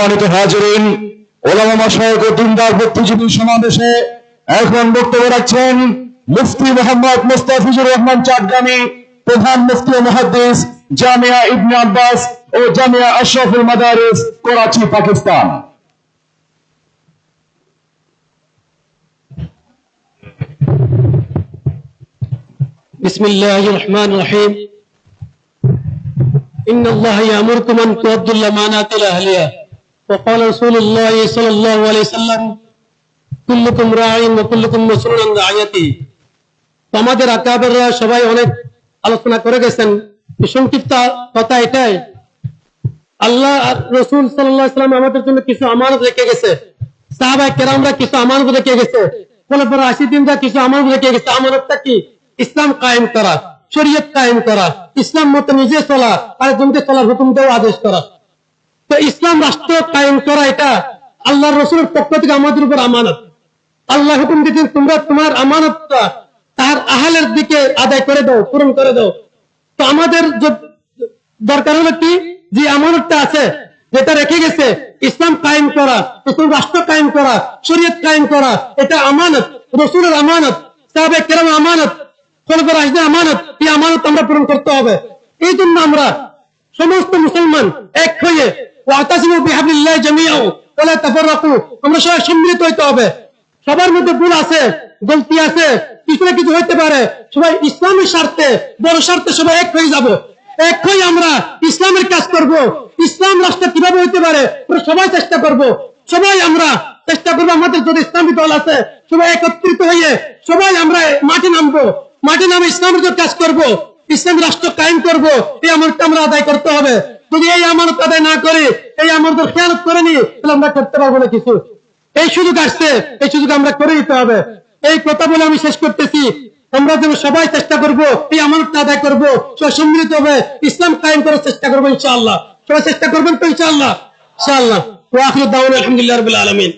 সম্মানিত হাজিরিন ওলামা মাসায়ক ও দিনদার বুদ্ধিজীবী সমাবেশে এখন বক্তব্য রাখছেন মুফতি মোহাম্মদ মুস্তাফিজুর রহমান চাটগামী প্রধান মুফতি ও মুহাদ্দিস জামিয়া ইবনে আব্বাস ও জামিয়া আশরাফুল মাদারিস করাচি পাকিস্তান بسم الله الرحمن الرحيم إن الله يأمركم أن تؤدوا الأمانات إلى أهلها وقال رسول الله صلى الله عليه وسلم كلكم راع وكلكم مسؤول عن رعيته তো আমাদের আকাবেররা সবাই অনেক আলোচনা করে গেছেন এই সংক্ষিপ্ত কথা এটাই আল্লাহ আর রসুল সাল্লাম আমাদের জন্য কিছু আমানত রেখে গেছে সাহাবাই কেরামরা কিছু আমানত রেখে গেছে খোলাফার রাশিদিনরা কিছু আমানত রেখে গেছে আমানতটা কি ইসলাম কায়েম করা শরীয়ত কায়েম করা ইসলাম মতো নিজে চলা আর জনকে চলার হুকুম দেওয়া আদেশ করা তো ইসলাম রাষ্ট্র কায়েম করা এটা আল্লাহ রসুলের পক্ষ থেকে আমাদের উপর আমানত। আল্লাহ হুকুম দিচ্ছেন তোমরা তোমার আমানতটা তার আহালের দিকে আদায় করে দাও, পূরণ করে দাও। তো আমাদের দরকার হলো কি? যে আমানতটা আছে, যেটা রেখে গেছে, ইসলাম কায়েম করা, ইসলাম রাষ্ট্র কায়েম করা, শরীয়ত কায়েম করা, এটা আমানত, রসুলের আমানত, সাহাবে কেরাম আমানত, খলফের রাজদের আমানত, এই আমানত আমরা পূরণ করতে হবে। এই জন্য আমরা সমস্ত মুসলমান এক হয়ে ওয়াতাসিমু বিহাবলিল্লাহ জামিয়াও ওয়ালা তাফাররাকু আমরা সবাই সম্মিলিত হইতে হবে। সবার মধ্যে ভুল আছে, গলতি আছে, কিছু না কিছু হইতে পারে। সবাই ইসলামের স্বার্থে, বড় স্বার্থে সবাই এক হয়ে যাব। এক হয়ে আমরা ইসলামের কাজ করব। ইসলাম রাষ্ট্র কীভাবে হইতে পারে সবাই চেষ্টা করব। সবাই আমরা চেষ্টা করব, আমাদের যদি ইসলামী দল আছে, সবাই একত্রিত হয়ে সবাই আমরা মাঠে নামবো। মাঠে নামে ইসলামের কাজ করব। ইসলাম রাষ্ট্র কায়েম করব, এই আমানতটা আমরা আদায় করতে হবে। যদি এই আমানত আদায় না করে, এই আমানতের খেয়াল করে নি তাহলে আমরা করতে পারব না কিছু। এই সুযোগ আসছে, এই সুযোগ আমরা করে দিতে হবে। এই কথা বলে আমি শেষ করতেছি। আমরা যেন সবাই চেষ্টা করব, এই আমানতটা আদায় করব, সবাই সম্মিলিত হবে ইসলাম কায়েম করার চেষ্টা করব ইনশাআল্লাহ। সবাই চেষ্টা করবেন তো ইনশাআল্লাহ। ইনশাআল্লাহ। আলহামদুলিল্লাহ রাব্বিল আলামিন।